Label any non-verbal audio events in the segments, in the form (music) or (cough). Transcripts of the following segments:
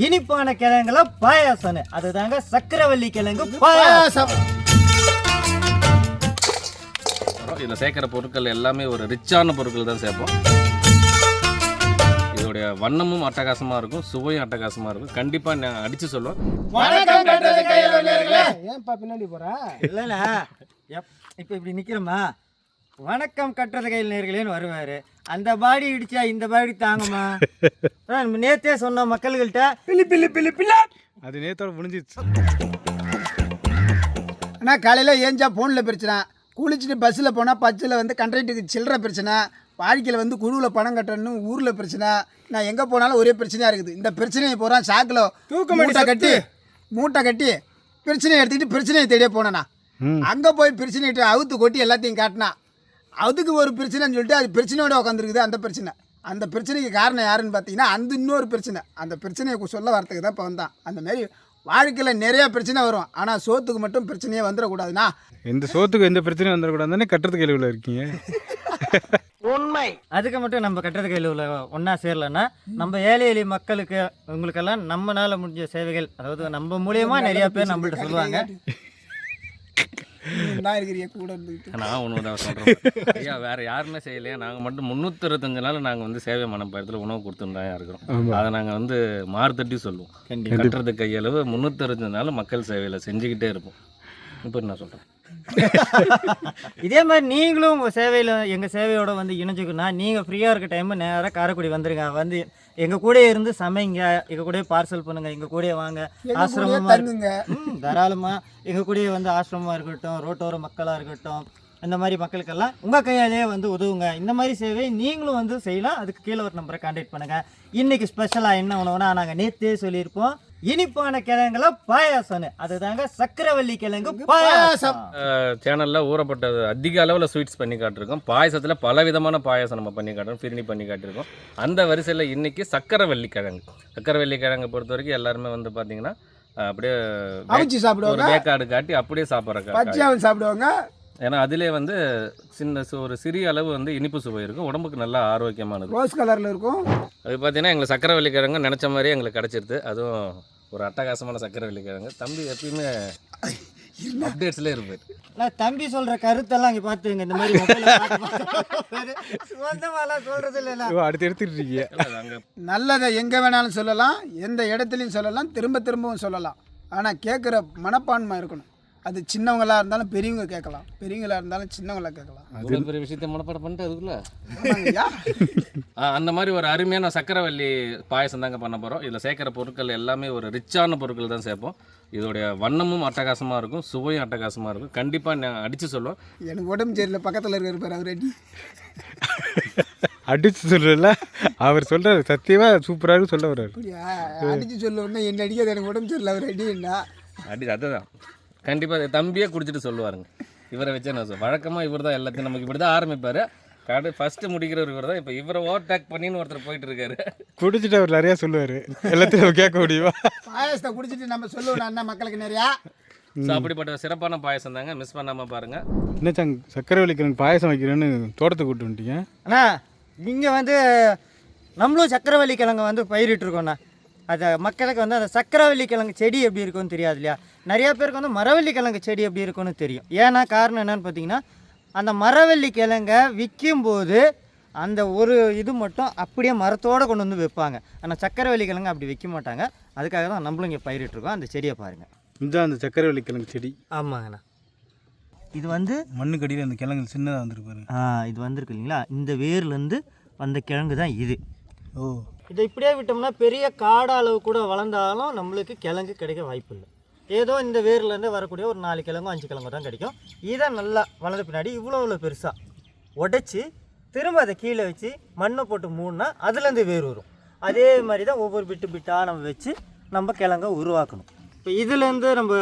இனிப்பான கிழங்குல பாயாசம் அதுதாங்க சக்கரவள்ளி கிழங்கு பாயாசம். இதில் சேர்க்குற பொருட்கள் எல்லாமே ஒரு ரிச்சான பொருட்கள் தான் சேர்ப்போம். இதோடைய வண்ணமும் அட்டகாசமாக இருக்கும் சுவையும் அட்டகாசமாக இருக்கும். கண்டிப்பாக நான் அடித்து சொல்லுவேன். வணக்கம் கட்டுறது கையில் உள்ளவர்களே ஏன்பா பின்னாடி போற? இல்லைண்ணா எப் இப்போ இப்படி நிற்கிறோமா வணக்கம் கட்டுறது கையில் நேர்களேன்னு வருவார். அந்த பாடி இடிச்சா இந்த பாடி தாங்குமா? அதான் நம்ம நேத்தே சொன்ன மக்கள்கள்கிட்ட பில்லி பில்லி பில்லி பில்லா. அது நேத்தோட முடிஞ்சிச்சு அண்ணா காலையில் ஏஞ்சா ஃபோனில் பிரச்சனை. குளிச்சுட்டு பஸ்ஸில் போனால் பஸ்ஸில் வந்து கண்ட்ராக்டுக்கு சில்லற பிரச்சனை. வாழ்க்கையில் வந்து குழுவில் பணம் கட்டணும் ஊரில் பிரச்சனை. நான் எங்கே போனாலும் ஒரே பிரச்சனையாக இருக்குது. இந்த பிரச்சனையை போகிறான் சாக்கில் தூக்கு மூட்டை கட்டி மூட்டை கட்டி பிரச்சனையை எடுத்துக்கிட்டு பிரச்சனையை தேடியே போனேண்ணா அங்கே போய் பிரச்சனையிட்டு அவுத்து கொட்டி எல்லாத்தையும் காட்டினா அதுக்கு ஒரு பிரச்சனைன்னு சொல்லிட்டு அது பிரச்சனையோட உட்காந்துருக்குது அந்த பிரச்சனை. அந்த பிரச்சனைக்கு காரணம் யாருன்னு பார்த்தீங்கன்னா அந்த இன்னொரு பிரச்சனை. அந்த பிரச்சனையை சொல்ல வரத்துக்கு தான் இப்போ வந்தான். அந்த மாதிரி வாழ்க்கையில் நிறைய பிரச்சனை வரும். ஆனால் சோத்துக்கு மட்டும் பிரச்சனையே வந்துடக்கூடாதுண்ணா எந்த சோத்துக்கு எந்த பிரச்சனையும் வந்துடக்கூடாது தானே கட்டுறது கேள்வியில் இருக்கீங்க. அதுக்கு மட்டும் நம்ம கட்டுறது கையில் உள்ள ஒன்றா சேரலன்னா நம்ம ஏழை எளிய மக்களுக்கு உங்களுக்கெல்லாம் நம்மனால முடிஞ்ச சேவைகள் அதாவது நம்ம மூலியமா நிறைய பேர் நம்மள்ட்ட சொல்லுவாங்க. நான் இருக்கிறீங்க கூட இருந்துக்கிட்டு நான் ஒன்று தான் சொல்கிறேன் ஐயா வேறு யாருமே செய்யலையா? நாங்கள் மட்டும் முந்நூற்றறுபத்தஞ்சு நாள் நாங்கள் வந்து சேவை மனப்பாயத்தில் உணவு கொடுத்துட்டு தான் இருக்கிறோம் அதை நாங்கள் வந்து மாறுதட்டி சொல்லுவோம். கட்டுறது கையளவு முந்நூற்றறுபத்தஞ்சு நாள் மக்கள் சேவையில் செஞ்சுக்கிட்டே இருப்போம். இப்போ நான் சொல்கிறேன் (laughs) இதே மாதிரி நீங்களும் உங்கள் சேவையில் எங்கள் சேவையோட வந்து இணைஞ்சுக்கணும் நீங்கள் ஃப்ரீயாக இருக்க டைம் நேராக காரைக்குடி வந்துருங்க. வந்து எங்கள் கூட இருந்து சமைங்க. எங்கள் கூட பார்சல் பண்ணுங்க. எங்கள் கூட வாங்க. ஆசிரமமாக ம் தாராளமாக எங்கள் கூடயே வந்து ஆசிரமமாக இருக்கட்டும் ரோட்டோர மக்களாக இருக்கட்டும் இந்த மாதிரி மக்களுக்கெல்லாம் உங்கள் கையாலேயே வந்து உதவுங்க. இந்த மாதிரி சேவை நீங்களும் வந்து செய்யலாம். அதுக்கு கீழே ஒரு நம்பரை கான்டாக்ட் பண்ணுங்கள் இன்றைக்கி ஸ்பெஷலாக என்ன உணவுனா நாங்கள் நேற்றே சொல்லியிருப்போம். இனிப்பான கிழங்குல பாயாசம் அதுதாங்க சக்கரவள்ளி கிழங்கு பாயாசம். சேனலில் ஊறப்பட்ட அதிக அளவில் ஸ்வீட்ஸ் பண்ணி காட்டிருக்கோம். பாயசத்தில் பல விதமான பாயசம் நம்ம பண்ணி காட்டுறோம் ஃபிரினி பண்ணி காட்டியிருக்கோம் அந்த வரிசையில் இன்னைக்கு சக்கரவள்ளி கிழங்கு. சக்கரவள்ளி கிழங்கை பொறுத்த வரைக்கும் எல்லாருமே வந்து பார்த்தீங்கன்னா அப்படியே அவிச்சு சாப்பிடுவாங்க. வேக்காடு காட்டி அப்படியே சாப்பிட்ற பச்சையாவும் சாப்பிடுவாங்க. ஏன்னா அதிலே வந்து சின்ன ஒரு சிறிய அளவு வந்து இனிப்பு சுவை இருக்கும். உடம்புக்கு நல்லா ஆரோக்கியமானது. ரோஸ் கலரில் இருக்கும். அது பார்த்தீங்கன்னா எங்களுக்கு சக்கரவள்ளி கிழங்கு நினச்ச மாதிரியே எங்களுக்கு கிடச்சிருது. அதுவும் ஒரு அட்டகாசமான சக்கரவள்ளி கிழங்கு தம்பி எப்பயுமே அப்டேட்ஸ்லேயே இருப்பார். நான் தம்பி சொல்ற கருத்தெல்லாம் இங்க பாத்துங்க இந்த மாதிரி. சொந்தமாலாம் சொல்றது இல்லைண்ணா ஓ, அடுத்து எடுத்துட்டு இருக்கீங்க அங்கே நல்லதை எங்கே வேணாலும் சொல்லலாம் எந்த இடத்துலையும் சொல்லலாம் திரும்ப திரும்பவும் சொல்லலாம். ஆனால் கேட்குற மனப்பான்மை இருக்கணும். அது சின்னவங்களா இருந்தாலும் பெரியவங்க கேட்கலாம். பெரியவங்களா இருந்தாலும் சின்னவங்களா கேட்கலாம். அவ்வளோ பெரிய விஷயத்தை மனப்பாடம் பண்ணிட்டு அதுக்குள்ள? அந்த மாதிரி ஒரு அருமையான சக்கரவள்ளி பாயசம் தாங்க பண்ண போகிறோம் இதில் சேர்க்குற பொருட்கள் எல்லாமே ஒரு ரிச்சான பொருட்கள் தான் சேர்ப்போம். இதோடைய வண்ணமும் அட்டகாசமாக இருக்கும் சுவையும் அட்டகாசமாக இருக்கும். கண்டிப்பாக நான் அடித்து சொல்லுவோம் எனக்கு உடம்பு சரியில்லை பக்கத்தில் இருக்கிற பாரு அவர் ரெடி அடிச்சு சொல்றல அவர் சொல்றாரு சத்தியமா சூப்பராக சொல்ல வர்றாரு. அப்படியா? அடித்து சொல்லுவோம்னா என்ன அடிக்காது எனக்கு உடம்பு சரியில்லை அவர் ரெடின்னா அடி அதுதான். கண்டிப்பாக தம்பியே குடிச்சிட்டு சொல்லுவாருங்க. இவரை வச்சே நான் சொல் வழக்கமாக இவர் தான் எல்லாத்தையும் நமக்கு இப்படி தான் ஆரம்பிப்பார். கடை ஃபஸ்ட்டு முடிக்கிறவர் இவர் தான் இப்போ இவரை ஓவர்டேக் பண்ணின்னு ஒருத்தர் போயிட்டு இருக்காரு குடிச்சிட்டு அவர் நிறையா சொல்லுவார். எல்லாத்தையும் கேட்க முடியுமா? பாயசத்தை குடிச்சிட்டு நம்ம சொல்லுவோம் அண்ணா மக்களுக்கு நிறையா. ஸோ அப்படிப்பட்ட சிறப்பான பாயசம் தாங்க. மிஸ் பண்ணாமல் பாருங்கள் என்ன சங் சக்கரவள்ளி கிழங்கு பாயசம் வைக்கிறேன்னு தோட்டத்துக்கு கூட்டு வந்துட்டீங்க? அண்ணா இங்கே வந்து நம்மளும் சக்கரவள்ளி கிழங்கு வந்து பயிரிட்டுருக்கோண்ணா அது மக்களுக்கு வந்து அந்த சக்கரவள்ளி கிழங்கு செடி எப்படி இருக்கும்னு தெரியாது இல்லையா? நிறைய பேருக்கு வந்து மரவள்ளி கிழங்கு செடி எப்படி இருக்கும்னு தெரியும். ஏன்னா காரணம் என்னன்னு பார்த்தீங்கன்னா அந்த மரவள்ளி கிழங்கை விற்கும்போது அந்த ஒரு இது மட்டும் அப்படியே மரத்தோடு கொண்டு வந்து வைப்பாங்க. ஆனால் சக்கரவள்ளி கிழங்கு அப்படி விற்க மாட்டாங்க. அதுக்காக தான் நம்மளும் இங்கே பயிரிட்டுருக்கோம் அந்த செடியை பாருங்கள் இதுதான் அந்த சக்கரவள்ளி கிழங்கு செடி. ஆமாங்கண்ணா. இது வந்து மண்ணுக்கு அடியில் அந்த கிழங்கு சின்னதாக வந்துருப்பாரு ஆ, இது வந்திருக்கு இல்லைங்களா? இந்த வேர்லேருந்து வந்த கிழங்கு தான் இது. ஓ. இதை இப்படியே விட்டோம்னா பெரிய காடு அளவு கூட வளர்ந்தாலும் நம்மளுக்கு கிழங்கு கிடைக்க வாய்ப்பு இல்லை ஏதோ இந்த வேர்லேருந்து வரக்கூடிய ஒரு நாலு கிழங்கும் அஞ்சு கிழங்கு தான் கிடைக்கும். இதை நல்லா வளர்ந்த பின்னாடி இவ்வளோ இவ்வளோ பெருசாக உடைச்சி திரும்ப அதை கீழே வச்சு மண்ணை போட்டு மூடினா அதுலேருந்து வேர் வரும். அதே மாதிரி தான் ஒவ்வொரு பிட்டு பிட்டாக நம்ம வச்சு நம்ம கிழங்க உருவாக்கணும். இப்போ இதுலேருந்து நம்ம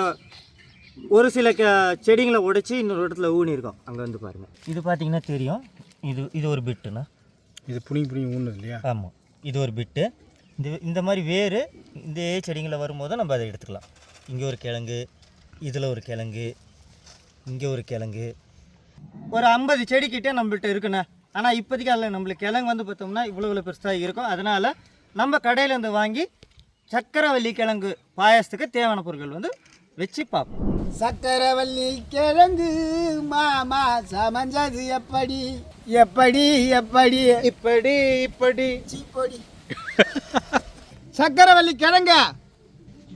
ஒரு சில க செடிங்களை உடைச்சி இன்னொரு இடத்துல ஊனியிருக்கோம். அங்கே வந்து பாருங்கள் இது பார்த்தீங்கன்னா தெரியும். இது இது ஒரு பிட்டுண்ணா. இது புனிங்க புனிங்க ஊனது இல்லையா? ஆமாம். இது ஒரு பிட்டு. இந்த இந்த மாதிரி வேறு இந்த செடிங்களை வரும்போது நம்ம அதை எடுத்துக்கலாம். இங்கே ஒரு கிழங்கு இதில் ஒரு கிழங்கு இங்கே ஒரு கிழங்கு. ஒரு ஐம்பது செடிக்கிட்டே நம்மள்கிட்ட இருக்குண்ணே. ஆனால் இப்போதைக்கு அதில் நம்மளுக்கு கிழங்கு வந்து பார்த்தோம்னா இவ்வளோ இவ்வளோ பெருசாக இருக்கும். அதனால் நம்ம கடையிலேருந்து வாங்கி சக்கரவள்ளி கிழங்கு பாயாசத்துக்கு தேவையான பொருட்கள் வந்து வச்சு பார்ப்போம். சக்கரவள்ளி கிழங்கு மாமா சமஞ்சது எப்படி? எப்படி எப்படி? இப்படி இப்படி. சீப்பொடி சக்கரவள்ளி கிழங்க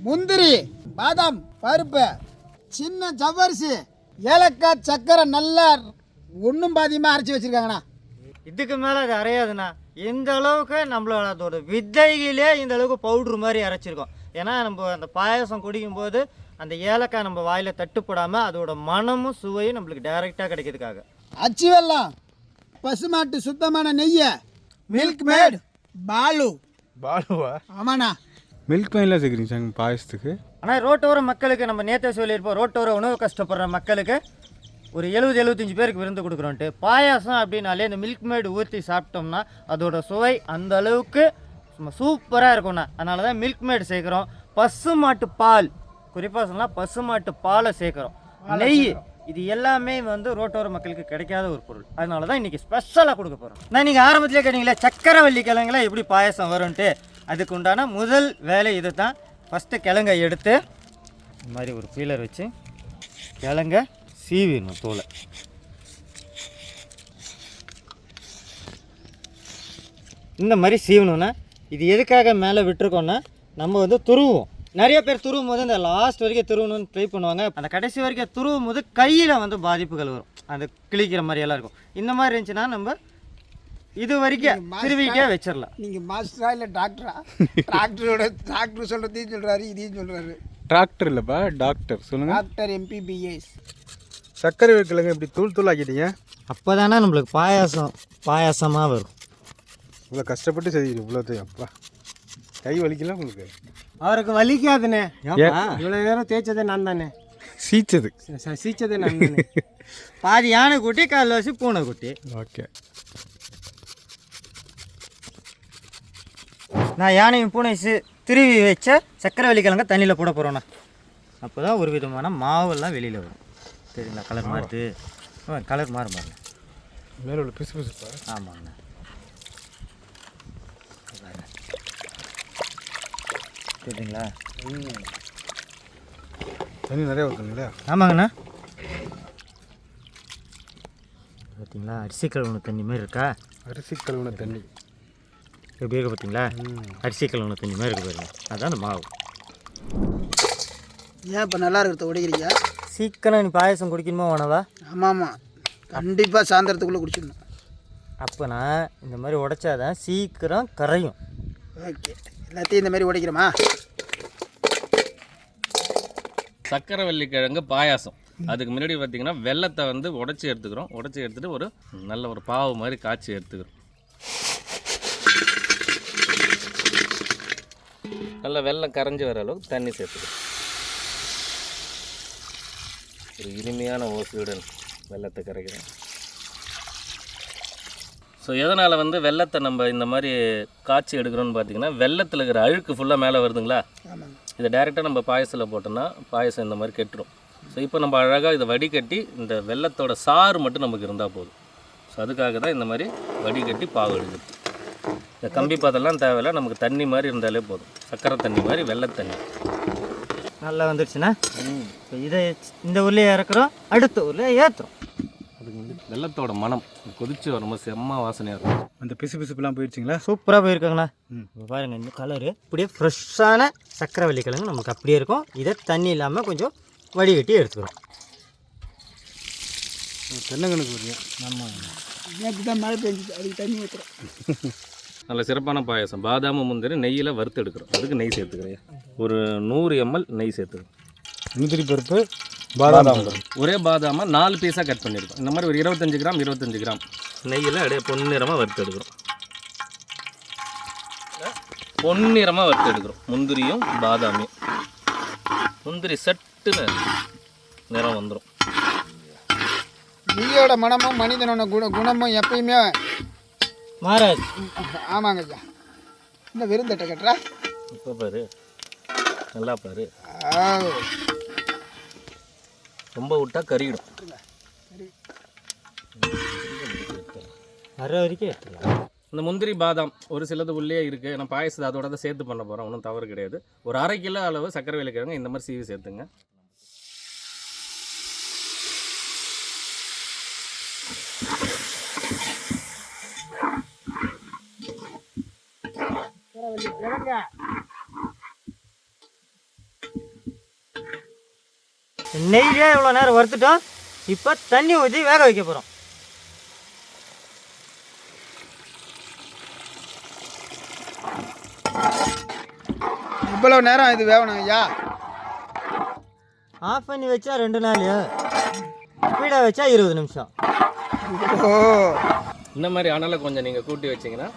முந்திரி பாதாம் பருப்பு சின்ன ஜவ்வரிசி ஏலக்காய் சக்கரை நல்லா ஒன்றும் பாதியமாக அரைச்சி வச்சிருக்காங்கண்ணா. இதுக்கு மேலே அது அரையாதுண்ணா. இந்த அளவுக்கு நம்மளோட அதோட விதைகளே இந்த அளவுக்கு பவுட்ரு மாதிரி அரைச்சிருக்கோம். ஏன்னா நம்ம அந்த பாயாசம் குடிக்கும்போது அந்த ஏலக்காய் நம்ம வாயில் தட்டுப்படாமல் அதோட மனமும் சுவையும் நம்மளுக்கு டைரெக்டாக கிடைக்கிறதுக்காக. அச்சு வெல்லம் பசுமாட்டு சுத்தமான நெய்யை. மில்க் மேட் பாலு. பாலுவா? ஆமாண்ணா. மில்க் மைன்லாம் சேர்க்குறீங்க சார் பாயசத்துக்கு. ஆனால் ரோட்டோர மக்களுக்கு நம்ம நேற்றே சொல்லியிருப்போம் ரோட்டோர உணவு கஷ்டப்படுற மக்களுக்கு ஒரு எழுபது எழுபத்தஞ்சு பேருக்கு விருந்து கொடுக்குறோன்ட்டு. பாயாசம் அப்படின்னாலே இந்த மில்க் மேடு ஊற்றி சாப்பிட்டோம்னா அதோட சுவை அந்த அளவுக்கு சும்மா சூப்பராக இருக்கும்ண்ணா. அதனால தான் மில்க் மேடு சேர்க்குறோம். பசுமாட்டு பால். குறிப்பாக சொன்னால் பசுமாட்டு பாலை சேர்க்குறோம். நெய் இது எல்லாமே வந்து ரோட்டோர மக்களுக்கு கிடைக்காத ஒரு பொருள். அதனால தான் இன்றைக்கி ஸ்பெஷலாக கொடுக்க போகிறோம் நான் நீங்கள் ஆரம்பத்திலே கேட்டீங்களே சக்கரவள்ளி கிழங்குல எப்படி பாயாசம் வரும்ன்ட்டு. அதுக்கு உண்டான முதல் வேலை இது தான் ஃபஸ்ட்டு கிழங்கை எடுத்து இந்த மாதிரி ஒரு பீலர் வச்சு கிழங்க சீவிடணும் தோலை. இந்த மாதிரி சீவணும்னா இது எதுக்காக மேலே விட்டுருக்கோம்னா நம்ம வந்து துருவோம் நிறைய பேர் துருவும் போது இந்த லாஸ்ட் வரைக்கும் துருவணும்னு ட்ரை பண்ணுவாங்க. அந்த கடைசி வரைக்கும் துருவும் போது கையில் வந்து பாதிப்புகள் வரும். அந்த கிழிக்கிற மாதிரி எல்லாம் இருக்கும். இந்த மாதிரி இருந்துச்சுன்னா நம்ம இது வரைக்கும் திருவிட்டே வச்சிடலாம் நீங்கள் மாஸ்டரா இல்லை டாக்டரா டாக்டரோட டாக்டர் சொல்கிறதையும் சொல்கிறாரு இதையும் சொல்கிறாரு டிராக்டர் இல்லைப்பா டாக்டர் சொல்லுங்கள் டாக்டர் எம்பிபிஎஸ் சர்க்கரை கிழங்கு இப்படி தூள் தூள் ஆக்கிட்டீங்க. அப்போ தானே நம்மளுக்கு பாயாசம் பாயாசமாக வரும். இவ்வளோ கஷ்டப்பட்டு செய்யுங்க இவ்வளோத்தையும் அப்பா. கை வலிக்கல உங்களுக்கு? அவருக்கு வலிக்காதுண்ணே? இவ்வளோ நேரம் தேய்ச்சதே நான் தானே சீச்சது. ச- சீச்சதே நான் பாதி யானை குட்டி கால் வச்சு பூனை குட்டி. ஓகே. நான் யானையும் பூனை திருவி வச்ச சக்கரவள்ளி கிழங்க தண்ணியில் போட போகிறோண்ணா அப்போ தான் ஒரு விதமான மாவெல்லாம் வெளியில் வரும். சரிங்களா? கலர் மாறுது. கலர் மாறு மாறுங்க மேலே உள்ள பிசு பிசுப்பா ஆமாங்கண்ணா. சரிங்களா தண்ணி நிறைய ஊற்றுங்களா ஆமாங்கண்ணா. பார்த்தீங்களா? அரிசி கழுவுன தண்ணி மாதிரி இருக்கா? அரிசி கழுவுன தண்ணி. எப்படி இருக்கு பார்த்தீங்களா? அரிசி கழுவுன தண்ணி மாதிரி இருக்கு பாருங்க. அதான் அந்த மாவு. ஏன் இப்போ நல்லா இருக்கிறத உடைக்கிறீங்க சீக்கிரம் நீ பாயசம் குடிக்கணுமா உணவா? ஆமாம் ஆமாம் கண்டிப்பாக சாயந்தரத்துக்குள்ளே குடிச்சிடணும். அப்போனா இந்த மாதிரி உடைச்சாதான் சீக்கிரம் கரையும். ஓகே. எல்லாத்தையும் இந்த மாதிரி உடைக்கிறோமா? சக்கரவள்ளி கிழங்கு பாயாசம். அதுக்கு முன்னாடி பார்த்தீங்கன்னா வெள்ளத்தை வந்து உடச்சி எடுத்துக்கிறோம். உடச்சி எடுத்துட்டு ஒரு நல்ல ஒரு பாவு மாதிரி காய்ச்சி எடுத்துக்கிறோம். நல்லா வெள்ளம் கரைஞ்சி வர அளவுக்கு தண்ணி சேர்த்துக்கிறோம். ஒரு இனிமையான ஓசையுடன் வெள்ளத்தை கரைக்கிறேன் ஸோ எதனால் வந்து வெள்ளத்தை நம்ம இந்த மாதிரி காய்ச்சி எடுக்கிறோம்னு பார்த்தீங்கன்னா வெள்ளத்தில் இருக்கிற அழுக்கு ஃபுல்லாக மேலே வருதுங்களா? இதை டைரெக்டாக நம்ம பாயசத்தில் போட்டோம்னா பாயசம் இந்த மாதிரி கெட்டுரும். ஸோ இப்போ நம்ம அழகாக இதை வடிகட்டி இந்த வெள்ளத்தோட சாறு மட்டும் நமக்கு இருந்தால் போதும். ஸோ அதுக்காக தான் இந்த மாதிரி வடிகட்டி பாகு எடுக்கிறது. இந்த கம்பி பாத்தெல்லாம் தேவையில்ல நமக்கு தண்ணி மாதிரி இருந்தாலே போதும். சக்கரை தண்ணி மாதிரி வெள்ளை தண்ணி. நல்லா வந்துடுச்சுன்னா இப்போ இதை இந்த ஊர்லேயே இறக்குறோம் அடுத்த ஊரில் ஏற்றுறோம் வெள்ளத்தோட மனம் கொதிச்சு வரும்போது செம்ம வாசனையாக இருக்கும். அந்த பிசு பிசுப்புலாம் போயிடுச்சிங்களா சூப்பராக போயிருக்காங்கண்ணா இப்போ பாருங்க இந்த கலரு இப்படியே ஃப்ரெஷ்ஷான சக்கரவள்ளி கிழங்கு நமக்கு அப்படியே இருக்கும். இதை தண்ணி இல்லாமல் கொஞ்சம் வடிகட்டி எடுத்துக்கிறோம். தென்னங்கனுக்கு வருங்க நேற்று தான் மழை அதுக்கு தண்ணி ஊற்றுறோம் நல்ல சிறப்பான பாயசம். பாதாம் முந்திரி நெய்யில் வறுத்து எடுக்கிறோம். அதுக்கு நெய் சேர்த்துக்கிறேன். ஒரு நூறு எம்எல் நெய் சேர்த்துக்கிறோம். முந்திரி பருப்பு பாதாம் ஒரே பாதாமை நாலு பீஸாக கட் பண்ணியிருக்கோம். இந்த மாதிரி ஒரு இருபத்தஞ்சு கிராம் இருபத்தஞ்சு கிராம். நெய்யில் அப்படியே பொன்னிறமாக வறுத்து எடுக்கிறோம். பொன்னிறமாக வறுத்து எடுக்கிறோம். முந்திரியும் பாதாமியும். முந்திரி செட்டுன்னு நிறம் வந்துடும் நெய்யோட மனமும் மனிதனோட குண குணமும் எப்பயுமே மாறாது. ஆமாங்க ஐயா. இந்த விருந்தட்டை கட்டுறா. இப்போ பாரு. நல்லா பாரு. ரொம்ப விட்டா கறியிடும் வர வரைக்கும் எடுத்துக்கலாம். இந்த முந்திரி பாதாம் ஒரு சிலது உள்ளே இருக்குது நான் பாயசத்தை அதோட தான் சேர்த்து பண்ண போகிறோம் ஒன்றும் தவறு கிடையாது. ஒரு அரை கிலோ அளவு சக்கரை வேலைக்கிழங்கு இந்த மாதிரி சீவி சேர்த்துங்க. நெய்யிலே இவ்வளோ நேரம் வறுத்துட்டோம். இப்போ தண்ணி ஊற்றி வேக வைக்க போகிறோம் இவ்வளவு நேரம் இது வேகணும் ஐயா. ஆஃப் பண்ணி வச்சா ரெண்டு நாள். ஸ்பீடாக வச்சா இருபது நிமிஷம். ஓ. இந்த மாதிரி அனலை கொஞ்சம் நீங்கள் கூட்டி வச்சிங்கன்னா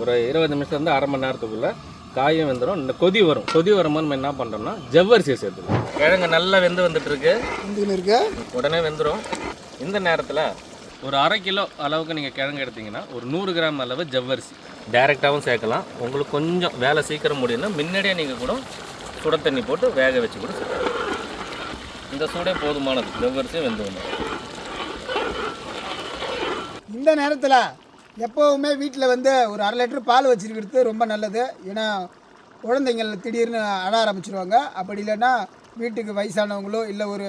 ஒரு இருபது நிமிஷத்துலேருந்து அரை மணி நேரத்துக்குள்ளே காயும் வெந்துடும் இந்த கொதி வரும். கொதி வரும்போது நம்ம என்ன பண்ணுறோம்னா ஜவ்வரிசியை சேர்த்துக்கணும் கிழங்கு நல்லா வெந்து வந்துட்டு இருக்கு இருக்கு? உடனே வெந்துடும் இந்த நேரத்தில் ஒரு அரை கிலோ அளவுக்கு நீங்கள் கிழங்கு எடுத்தீங்கன்னா ஒரு நூறு கிராம் அளவு ஜவ்வரிசி. டைரெக்டாகவும் சேர்க்கலாம். உங்களுக்கு கொஞ்சம் வேலை சீக்கிரம் முடியும்னா முன்னாடியே நீங்கள் கூட சுட தண்ணி போட்டு வேக வச்சு கூட சேர்க்கலாம் இந்த சூடே போதுமானது. ஜவ்வரிசியும் வெந்து வந்துடும் இந்த நேரத்தில் எப்போவுமே வீட்டில் வந்து ஒரு அரை லிட்டர் பால் வச்சிருக்கிறது ரொம்ப நல்லது. ஏன்னா குழந்தைங்கள் திடீர்னு அழ ஆரம்பிச்சிருவாங்க. அப்படி இல்லைன்னா வீட்டுக்கு வயசானவங்களோ இல்லை ஒரு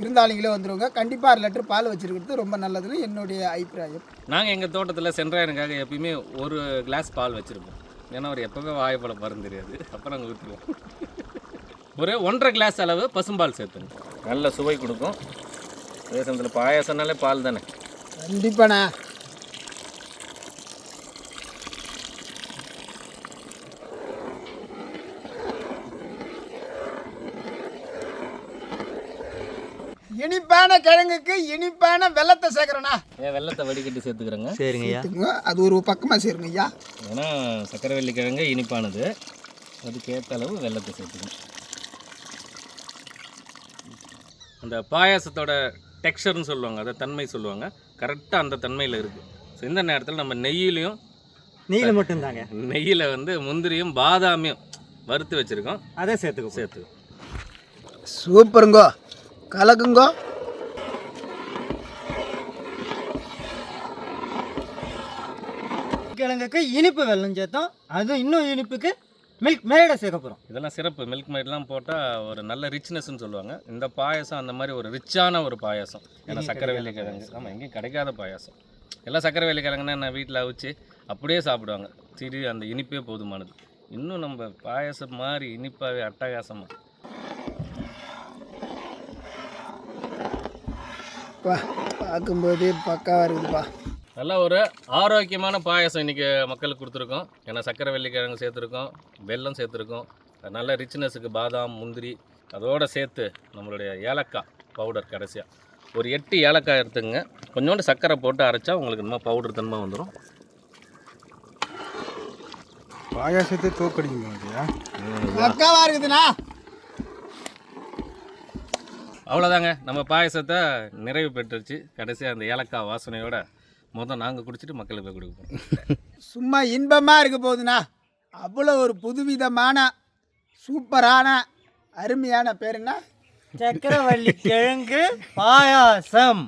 விருந்தாளிங்களோ வந்துருவாங்க. கண்டிப்பாக அரை லிட்டர் பால் வச்சிருக்கிறது ரொம்ப நல்லதுன்னு என்னுடைய அபிப்பிராயம். நாங்கள் எங்கள் தோட்டத்தில் சென்றாயனுக்காக எப்பயுமே ஒரு கிளாஸ் பால் வச்சுருப்போம். ஏன்னா அவர் எப்போவே வாழைப்பழம் பருந்து தெரியாது. அப்போ நாங்கள் ஊற்றுவோம் ஒரு ஒன்றரை கிளாஸ் அளவு பசும்பால் சேர்த்துங்க. நல்ல சுவை கொடுக்கும். அதே சமயத்தில் பாயாசம்னாலே பால் தானே? கண்டிப்பாண்ணா இனிப்பான கிழங்குக்கு இனிப்பான வெள்ளத்தை சேர்க்குறேண்ணா ஏன் வெள்ளத்தை வடிகட்டி சேர்த்துக்கிறேங்க. சரிங்க ஐயா அது ஒரு பக்கமாக சேருங்க ஐயா ஏன்னா சக்கரை வெள்ளி கிழங்கு இனிப்பானது. அதுக்கேற்ற அளவு வெள்ளத்தை சேர்த்துக்கணும். அந்த பாயாசத்தோட டெக்ஸ்சர்னு சொல்லுவாங்க அதை தன்மை சொல்லுவாங்க. கரெக்டாக அந்த தன்மையில் இருக்குது ஸோ இந்த நேரத்தில் நம்ம நெய்யிலையும் நெய்யில் மட்டும்தாங்க. நெய்யில் வந்து முந்திரியும் பாதாமியும் வறுத்து வச்சுருக்கோம். அதை சேர்த்துக்கோ. சேர்த்து சூப்பருங்கோ. கலக்குங்கோ. கிழங்குக்கு இனிப்பு வெல்லம் சேர்த்தோம். அதுவும் இன்னும் இனிப்புக்கு மில்க் மேடை சேர்க்க போகிறோம் இதெல்லாம் சிறப்பு. மில்க் மைட்லாம் போட்டால் ஒரு நல்ல ரிச்னஸ்ன்னு சொல்லுவாங்க. இந்த பாயாசம் அந்த மாதிரி ஒரு ரிச்சான ஒரு பாயாசம். ஏன்னா சக்கரை வெள்ளி கிழங்கு. ஆமாம் எங்கேயும் கிடைக்காத பாயாசம். எல்லாம் சக்கரை வெள்ளி கிழங்குனா நான் வீட்டில் அவிச்சு அப்படியே சாப்பிடுவாங்க. சரி அந்த இனிப்பே போதுமானது. இன்னும் நம்ம பாயாசம் மாதிரி இனிப்பாகவே அட்டகாசமாக பார்க்கும்போதே பக்காவாக இருக்குதுப்பா. நல்ல ஒரு ஆரோக்கியமான பாயாசம் இன்றைக்கி மக்களுக்கு கொடுத்துருக்கோம். ஏன்னா சக்கரை வெள்ளிக்கிழங்கு சேர்த்துருக்கோம். வெல்லம் சேர்த்துருக்கோம். நல்ல ரிச்னஸுக்கு பாதாம் முந்திரி அதோடு சேர்த்து நம்மளுடைய ஏலக்காய் பவுடர் கடைசியாக ஒரு எட்டு ஏலக்காய் எடுத்துங்க கொஞ்சோண்டு சர்க்கரை போட்டு அரைச்சா உங்களுக்கு நம்ம பவுடர் தன்மை வந்துடும் பாயாசத்தை இருக்குதுண்ணா. அவ்வளோதாங்க நம்ம பாயசத்தை நிறைவு பெற்றுச்சு கடைசியாக அந்த ஏலக்காய் வாசனையோட மொதல் நாங்கள் குடிச்சிட்டு மக்களுக்கு போய் கொடுப்போம் சும்மா இன்பமாக இருக்க போகுதுண்ணா. அவ்வளோ ஒரு புதுவிதமான சூப்பரான அருமையான பேர் என்ன? சக்கரவள்ளி கிழங்கு பாயாசம்.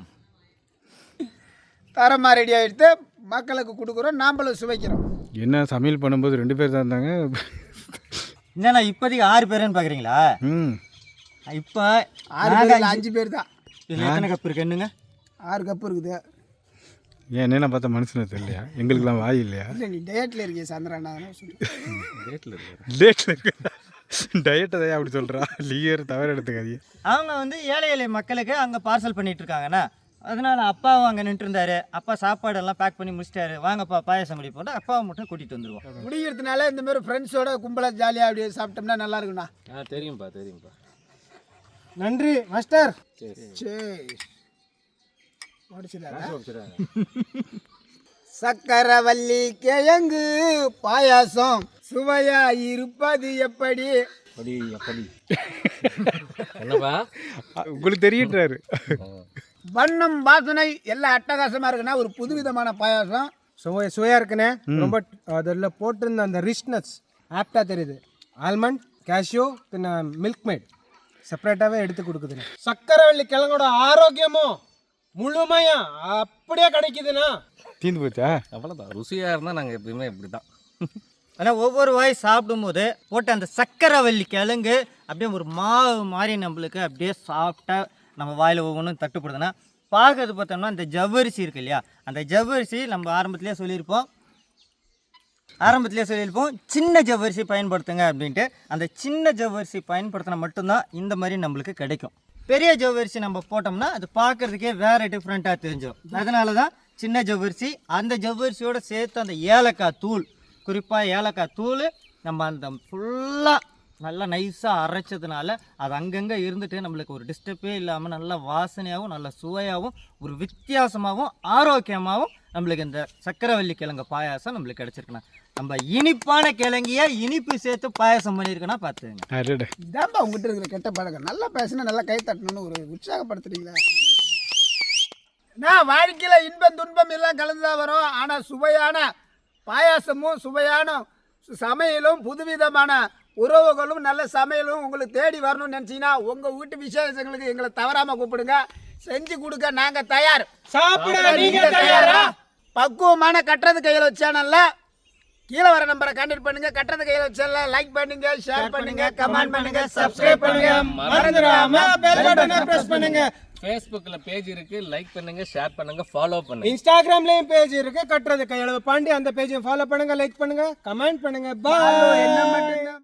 தரமாக ரெடி ஆகிடுத்து மக்களுக்கு கொடுக்குறோம் நாம்பளும் சுவைக்கிறோம். என்ன சமையல் பண்ணும்போது ரெண்டு பேர் தான் இருந்தாங்க? என்னண்ணா இப்போதைக்கு ஆறு பேருன்னு பார்க்குறீங்களா? ம். இப்போ ஆறு பேர் இல்ல, அஞ்சு. பேர் தான். இதில் எத்தனை கப் இருக்கு? என்னங்க? ஆறு கப்பு இருக்குது. ஏன் என்னென்ன பார்த்தா மனுஷனை தெரியலையா? எங்களுக்கெல்லாம் வாய் இல்லையா? இல்லை நீ டயட்டில் இருக்கிய சந்திரண்ணா சொல்லி ரேட்டில் இருக்கு? லேட்டில் இருக்கு? டயட்டை தான் அப்படி சொல்கிறா லீயர் தவிர எடுத்துக்காதீங்க. அவங்க வந்து ஏழை எளிய மக்களுக்கு அங்கே பார்சல் பண்ணிட்டு இருக்காங்கண்ணா அதனால அப்பாவும் அங்கே நின்று இருந்தாரு அப்பா சாப்பாடெல்லாம் பேக் பண்ணி முடிச்சிட்டாரு. வாங்கப்பா பாயாசம் முடி போட்டு அப்பாவை மட்டும் கூட்டிகிட்டு வந்துருவோம். முடிக்கிறதுனால இந்த மாதிரி ஃப்ரெண்ட்ஸோட கும்பலாக ஜாலியாக அப்படியே சாப்பிட்டோம்னா நல்லா இருக்குண்ணா ஆ தெரியும்ப்பா தெரியும்ப்பா நன்றி மாஸ்டர் சரி. சக்கரவள்ளி கிழங்கு பாயாசம். சுவையா இருப்பது எப்படி? அப்படி என்னப்பா? உங்களுக்கு தெரியுன்றாரு. வண்ணம் வாசனை எல்லாம் அட்டகாசமா இருக்குன்னா ஒரு புதுவிதமான பாயாசம். சுவை சுவையாக இருக்குண்ணே ரொம்ப அதில் போட்டிருந்த அந்த ரிச்னஸ் ஆப்டாக தெரியுது. ஆல்மண்ட் கேஷ்யூ பின்ன மில்க் மேட் செப்பரேட்டாகவே எடுத்து கொடுக்குதுண்ணே சக்கரவள்ளி கிழங்கோட ஆரோக்கியமும் முழுமையாக அப்படியே கிடைக்குதுண்ணா. தீந்து போச்சா? அவ்வளோதான் ருசியாக இருந்தால் நாங்கள் எப்பயுமே இப்படி தான் ஆனால் ஒவ்வொரு வாய் சாப்பிடும்போது போட்ட அந்த சக்கரவள்ளி கிழங்கு அப்படியே ஒரு மாவு மாதிரி நம்மளுக்கு அப்படியே சாப்பிட்டா நம்ம வாயில் ஒவ்வொன்றும் தட்டுப்படுதுன்னா பார்க்கறது பார்த்தோம்னா இந்த ஜவ்வரிசி இருக்கு இல்லையா? அந்த ஜவ்வரிசி நம்ம ஆரம்பத்திலே சொல்லியிருப்போம். ஆரம்பத்திலே சொல்லியிருப்போம் சின்ன ஜவ்வரிசி பயன்படுத்துங்க அப்படின்ட்டு. அந்த சின்ன ஜவ்வரிசி பயன்படுத்தினா மட்டும்தான் இந்த மாதிரி நம்மளுக்கு கிடைக்கும். பெரிய ஜவ்வரிசி நம்ம போட்டோம்னா அது பார்க்கறதுக்கே வேற டிஃப்ரெண்ட்டாக தெரிஞ்சிடும் அதனால தான் சின்ன ஜவ்வரிசி அந்த ஜவ்வரிசியோடு சேர்த்து அந்த ஏலக்காய் தூள் குறிப்பாக ஏலக்காய் தூள் நம்ம அந்த ஃபுல்லாக நல்லா நைஸாக அரைச்சதுனால அது அங்கங்கே இருந்துட்டு நம்மளுக்கு ஒரு டிஸ்டர்பே இல்லாமல் நல்ல வாசனையாகவும் நல்ல சுவையாகவும் ஒரு வித்தியாசமாகவும் ஆரோக்கியமாகவும் நம்மளுக்கு இந்த சக்கரவள்ளி கிழங்கு பாயாசம் நம்மளுக்கு கிடச்சிருக்குண்ணா. நம்ம இனிப்பான கிழங்கிய இனிப்பு சேர்த்து பாயாசம் பண்ணியிருக்கோன்னா பார்த்துங்க இதான்பா உங்ககிட்ட இருக்கிற கெட்ட பழக்கம். நல்லா பேசினா நல்லா கை தட்டணும்னு ஒரு உற்சாகப்படுத்துறீங்களா? நான் வாழ்க்கையில் இன்பம் துன்பம் எல்லாம் கலந்துதான் வரும். ஆனால் சுவையான பாயாசமும் சுவையான சு- சமையலும் புதுவிதமான உறவுகளும் நல்ல சமையலும் உங்களுக்கு தேடி வரணும்னு நினச்சிங்கன்னா உங்கள் வீட்டு விசேஷங்களுக்கு எங்களை தவறாமல் கூப்பிடுங்க. செஞ்சு கொடுக்க நாங்கள் தயார். சாப்பிட நீங்க தயாரா? பக்குவமான கட்டுறது கையில் வச்சானல்ல கீழே வர நம்பரை கான்டாக்ட் பண்ணுங்க. கட்டுறது கையில் வச்சால லைக் பண்ணுங்க ஷேர் பண்ணுங்க கமெண்ட் பண்ணுங்க சப்ஸ்கிரைப் பண்ணுங்க. மறந்துடாம பெல் பட்டனை பிரஸ் பண்ணுங்க. ஃபேஸ்புக்கில் பேஜ் இருக்குது லைக் பண்ணுங்கள் ஷேர் பண்ணுங்கள் ஃபாலோ பண்ணுங்கள் இன்ஸ்டாகிராம்லயும் பேஜ் இருக்கு கட்டுறது கையளவு பாண்டி அந்த பேஜையும் ஃபாலோ பண்ணுங்க லைக் பண்ணுங்க கமெண்ட் பண்ணுங்க. பாய் என்ன மட்டும்தான்